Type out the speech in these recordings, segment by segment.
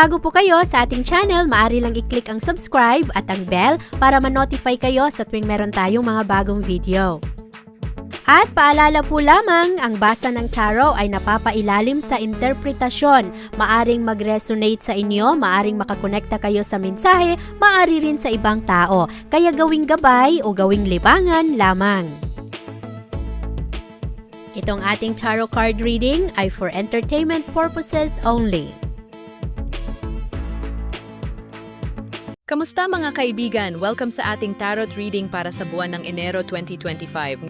bago po kayo sa ating channel, maaari lang i-click ang subscribe at ang bell para ma-notify kayo sa tuwing meron tayong mga bagong video. At paalala po lamang, ang basa ng tarot ay napapailalim sa interpretasyon. Maaring mag-resonate sa inyo, maaring makakonekta kayo sa mensahe, maari rin sa ibang tao. Kaya gawing gabay o gawing libangan lamang. Itong ating tarot card reading ay for entertainment purposes only. Kamusta mga kaibigan? Welcome sa ating tarot reading para sa buwan ng Enero 2025.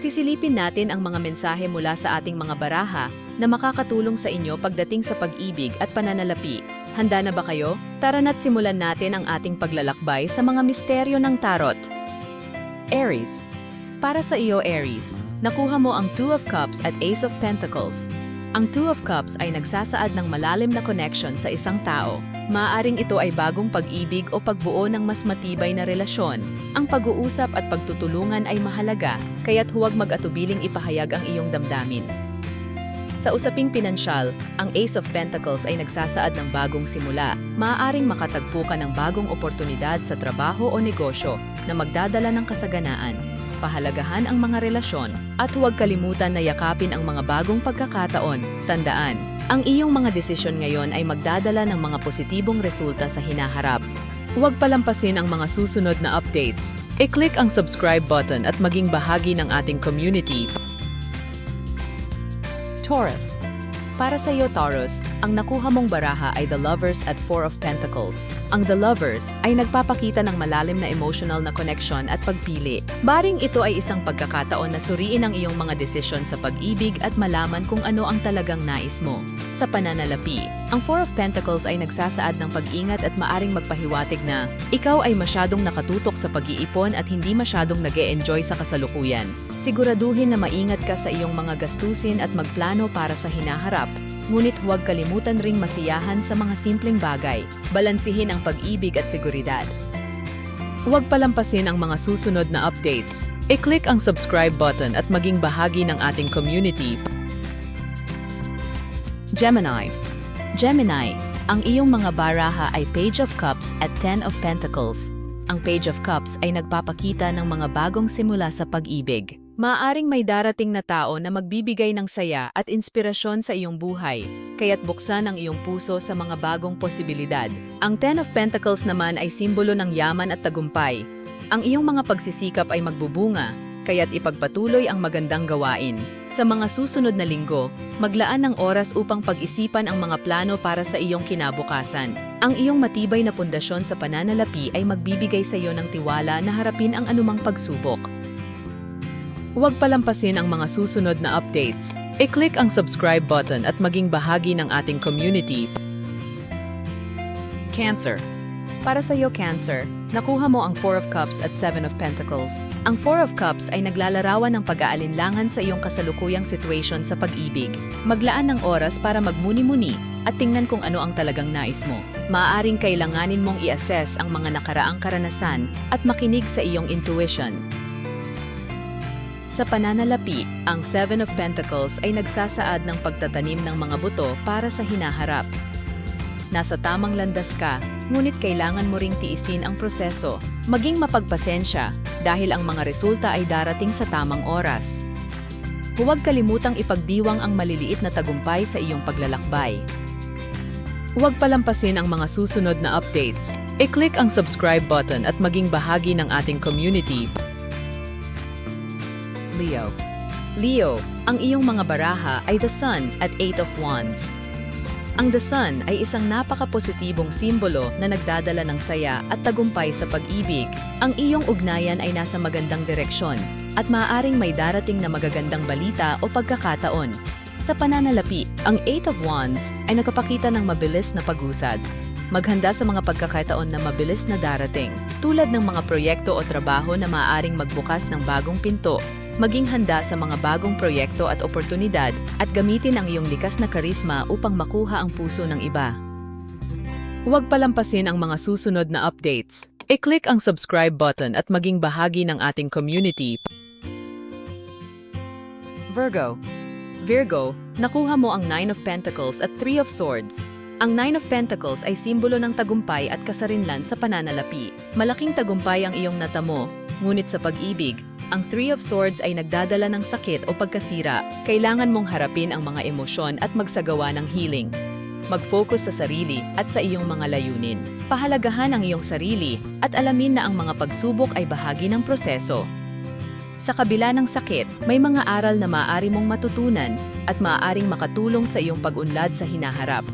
Sisilipin natin ang mga mensahe mula sa ating mga baraha na makakatulong sa inyo pagdating sa pag-ibig at pananalapi. Handa na ba kayo? Tara na't simulan natin ang ating paglalakbay sa mga misteryo ng tarot. Aries. Para sa iyo, Aries, nakuha mo ang Two of Cups at Ace of Pentacles. Ang Two of Cups ay nagsasaad ng malalim na connection sa isang tao. Maaaring ito ay bagong pag-ibig o pagbuo ng mas matibay na relasyon. Ang pag-uusap at pagtutulungan ay mahalaga, kaya't huwag mag-atubiling ipahayag ang iyong damdamin. Sa usaping pinansyal, ang Ace of Pentacles ay nagsasaad ng bagong simula. Maaaring makatagpo ka ng bagong oportunidad sa trabaho o negosyo na magdadala ng kasaganaan. Pahalagahan ang mga relasyon at huwag kalimutan na yakapin ang mga bagong pagkakataon. Tandaan, ang iyong mga desisyon ngayon ay magdadala ng mga positibong resulta sa hinaharap. Huwag palampasin ang mga susunod na updates. I-click ang subscribe button at maging bahagi ng ating community Taurus. Para sa iyo, Taurus, ang nakuha mong baraha ay The Lovers at Four of Pentacles. Ang The Lovers ay nagpapakita ng malalim na emotional na connection at pagpili. Baring ito ay isang pagkakataon na suriin ang iyong mga desisyon sa pag-ibig at malaman kung ano ang talagang nais mo. Sa pananalapi, ang Four of Pentacles ay nagsasaad ng pag-ingat at maaring magpahiwatig na ikaw ay masyadong nakatutok sa pag-iipon at hindi masyadong nag enjoy sa kasalukuyan. Siguraduhin na maingat ka sa iyong mga gastusin at magplano para sa hinaharap. Ngunit huwag kalimutan ring masiyahan sa mga simpleng bagay. Balansihin ang pag-ibig at seguridad. Huwag palampasin ang mga susunod na updates. I-click ang subscribe button at maging bahagi ng ating community. Gemini. Gemini, ang iyong mga baraha ay Page of Cups at Ten of Pentacles. Ang Page of Cups ay nagpapakita ng mga bagong simula sa pag-ibig. Maaring may darating na tao na magbibigay ng saya at inspirasyon sa iyong buhay, kaya't buksan ang iyong puso sa mga bagong posibilidad. Ang Ten of Pentacles naman ay simbolo ng yaman at tagumpay. Ang iyong mga pagsisikap ay magbubunga, kaya't ipagpatuloy ang magandang gawain. Sa mga susunod na linggo, maglaan ng oras upang pag-isipan ang mga plano para sa iyong kinabukasan. Ang iyong matibay na pundasyon sa pananalapi ay magbibigay sa iyo ng tiwala na harapin ang anumang pagsubok. Huwag palampasin ang mga susunod na updates. I-click ang subscribe button at maging bahagi ng ating community. Cancer. Para sa iyo, Cancer, nakuha mo ang Four of Cups at Seven of Pentacles. Ang Four of Cups ay naglalarawan ng pag-aalinlangan sa iyong kasalukuyang situation sa pag-ibig. Maglaan ng oras para magmuni-muni at tingnan kung ano ang talagang nais mo. Maaaring kailanganin mong i-assess ang mga nakaraang karanasan at makinig sa iyong intuition. Sa pananalapi, ang Seven of Pentacles ay nagsasaad ng pagtatanim ng mga buto para sa hinaharap. Nasa tamang landas ka, ngunit kailangan mo ring tiisin ang proseso. Maging mapagpasensya dahil ang mga resulta ay darating sa tamang oras. Huwag kalimutang ipagdiwang ang maliliit na tagumpay sa iyong paglalakbay. Huwag palampasin ang mga susunod na updates. I-click ang subscribe button at maging bahagi ng ating community Leo. Leo, ang iyong mga baraha ay The Sun at Eight of Wands. Ang The Sun ay isang napaka-positibong simbolo na nagdadala ng saya at tagumpay sa pag-ibig. Ang iyong ugnayan ay nasa magandang direksyon at maaaring may darating na magagandang balita o pagkakataon. Sa pananalapi, ang Eight of Wands ay nakapakita ng mabilis na pag-usad. Maghanda sa mga pagkakataon na mabilis na darating, tulad ng mga proyekto o trabaho na maaaring magbukas ng bagong pinto maging handa sa mga bagong proyekto at oportunidad at gamitin ang iyong likas na karisma upang makuha ang puso ng iba. Huwag palampasin ang mga susunod na updates. I-click ang subscribe button at maging bahagi ng ating community. Virgo. Virgo, nakuha mo ang Nine of Pentacles at Three of Swords. Ang Nine of Pentacles ay simbolo ng tagumpay at kasarinlan sa pananalapi. Malaking tagumpay ang iyong natamo, ngunit sa pag-ibig, ang Three of Swords ay nagdadala ng sakit o pagkasira. Kailangan mong harapin ang mga emosyon at magsagawa ng healing. Mag-focus sa sarili at sa iyong mga layunin. Pahalagahan ang iyong sarili at alamin na ang mga pagsubok ay bahagi ng proseso. Sa kabila ng sakit, may mga aral na maaari mong matutunan at maaaring makatulong sa iyong pag-unlad sa hinaharap.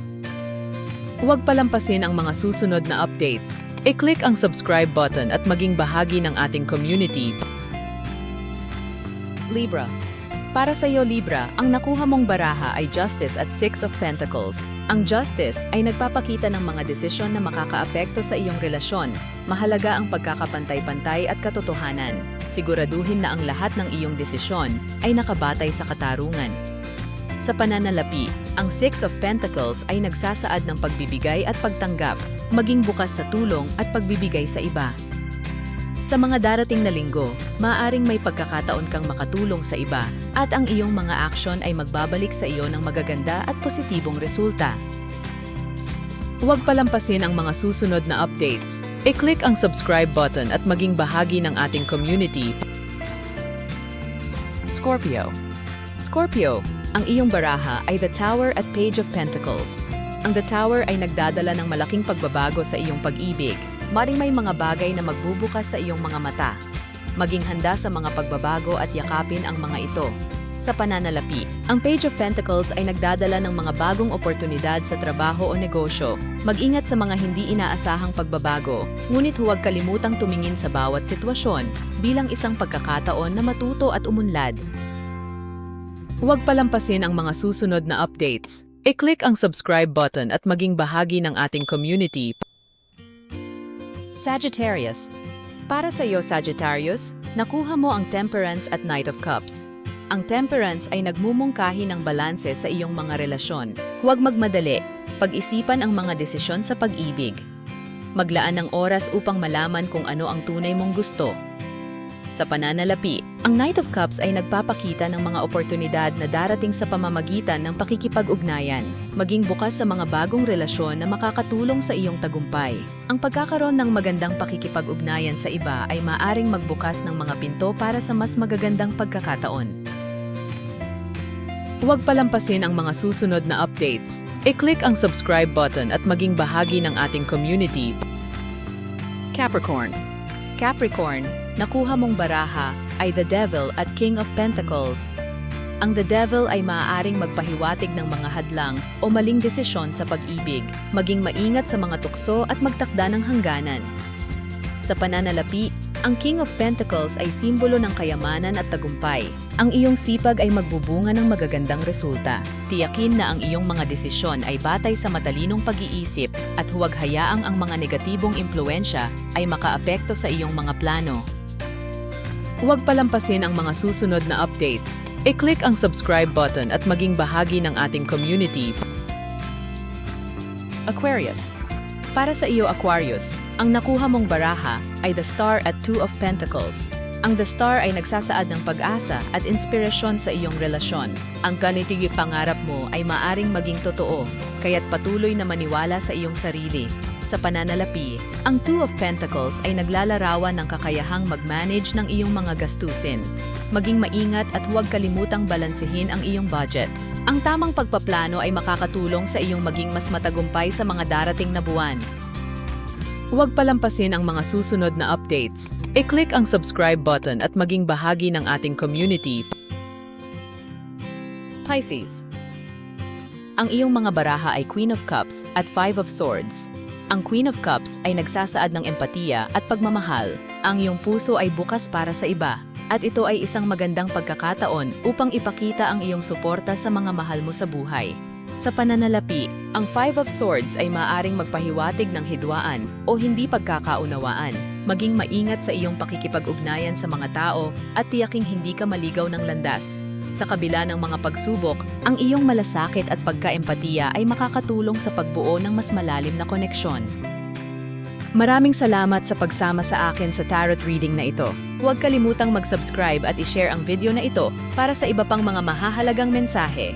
Huwag palampasin ang mga susunod na updates. I-click ang subscribe button at maging bahagi ng ating community. Libra. Para sa iyo, Libra, ang nakuha mong baraha ay Justice at Six of Pentacles. Ang Justice ay nagpapakita ng mga desisyon na makakaapekto sa iyong relasyon. Mahalaga ang pagkakapantay-pantay at katotohanan. Siguraduhin na ang lahat ng iyong desisyon ay nakabatay sa katarungan. Sa pananalapi, ang Six of Pentacles ay nagsasaad ng pagbibigay at pagtanggap, maging bukas sa tulong at pagbibigay sa iba. Sa mga darating na linggo, maaaring may pagkakataon kang makatulong sa iba at ang iyong mga aksyon ay magbabalik sa iyo ng magaganda at positibong resulta. Huwag palampasin ang mga susunod na updates. I-click ang subscribe button at maging bahagi ng ating community. Scorpio. Scorpio, ang iyong baraha ay the Tower at Page of Pentacles. Ang The Tower ay nagdadala ng malaking pagbabago sa iyong pag-ibig. Maring may mga bagay na magbubukas sa iyong mga mata. Maging handa sa mga pagbabago at yakapin ang mga ito. Sa pananalapi, ang Page of Pentacles ay nagdadala ng mga bagong oportunidad sa trabaho o negosyo. Mag-ingat sa mga hindi inaasahang pagbabago, ngunit huwag kalimutang tumingin sa bawat sitwasyon bilang isang pagkakataon na matuto at umunlad. Huwag palampasin ang mga susunod na updates. I-click ang subscribe button at maging bahagi ng ating community. Sagittarius. Para sa iyo, Sagittarius, nakuha mo ang Temperance at Knight of Cups. Ang Temperance ay nagmumungkahi ng balanse sa iyong mga relasyon. Huwag magmadali. Pag-isipan ang mga desisyon sa pag-ibig. Maglaan ng oras upang malaman kung ano ang tunay mong gusto. Sa pananalapi, ang Knight of Cups ay nagpapakita ng mga oportunidad na darating sa pamamagitan ng pakikipag-ugnayan, maging bukas sa mga bagong relasyon na makakatulong sa iyong tagumpay. Ang pagkakaroon ng magandang pakikipag-ugnayan sa iba ay maaring magbukas ng mga pinto para sa mas magagandang pagkakataon. Huwag palampasin ang mga susunod na updates. I-click ang subscribe button at maging bahagi ng ating community. Capricorn. Capricorn, nakuha mong baraha ay the Devil at King of Pentacles. Ang the Devil ay maaaring magpahiwatig ng mga hadlang o maling desisyon sa pag-ibig, maging maingat sa mga tukso at magtakda ng hangganan. Sa pananalapi, ang King of Pentacles ay simbolo ng kayamanan at tagumpay. Ang iyong sipag ay magbubunga ng magagandang resulta. Tiyakin na ang iyong mga desisyon ay batay sa matalinong pag-iisip at huwag hayaang ang mga negatibong impluensya ay makaapekto sa iyong mga plano. Huwag palampasin ang mga susunod na updates. I-click ang subscribe button at maging bahagi ng ating community. Aquarius. Para sa iyo, Aquarius, ang nakuha mong baraha ay the Star at Two of Pentacles. Ang The Star ay nagsasaad ng pag-asa at inspirasyon sa iyong relasyon. Ang kanitigi pangarap mo ay maaring maging totoo, kaya't patuloy na maniwala sa iyong sarili. Sa pananalapi, ang Two of Pentacles ay naglalarawan ng kakayahang mag-manage ng iyong mga gastusin. Maging maingat at huwag kalimutang balansehin ang iyong budget. Ang tamang pagpaplano ay makakatulong sa iyong maging mas matagumpay sa mga darating na buwan. Huwag palampasin ang mga susunod na updates. I-click ang subscribe button at maging bahagi ng ating community. Pisces. Ang iyong mga baraha ay Queen of Cups at Five of Swords. Ang Queen of Cups ay nagsasaad ng empatiya at pagmamahal. Ang iyong puso ay bukas para sa iba. At ito ay isang magandang pagkakataon upang ipakita ang iyong suporta sa mga mahal mo sa buhay. Sa pananalapi, ang Five of Swords ay maaring magpahiwatig ng hidwaan o hindi pagkakaunawaan. Maging maingat sa iyong pakikipag-ugnayan sa mga tao at tiyaking hindi ka maligaw ng landas. Sa kabila ng mga pagsubok, ang iyong malasakit at pagkaempatiya ay makakatulong sa pagbuo ng mas malalim na koneksyon. Maraming salamat sa pagsama sa akin sa tarot reading na ito. Huwag kalimutang mag-subscribe at i-share ang video na ito para sa iba pang mga mahahalagang mensahe.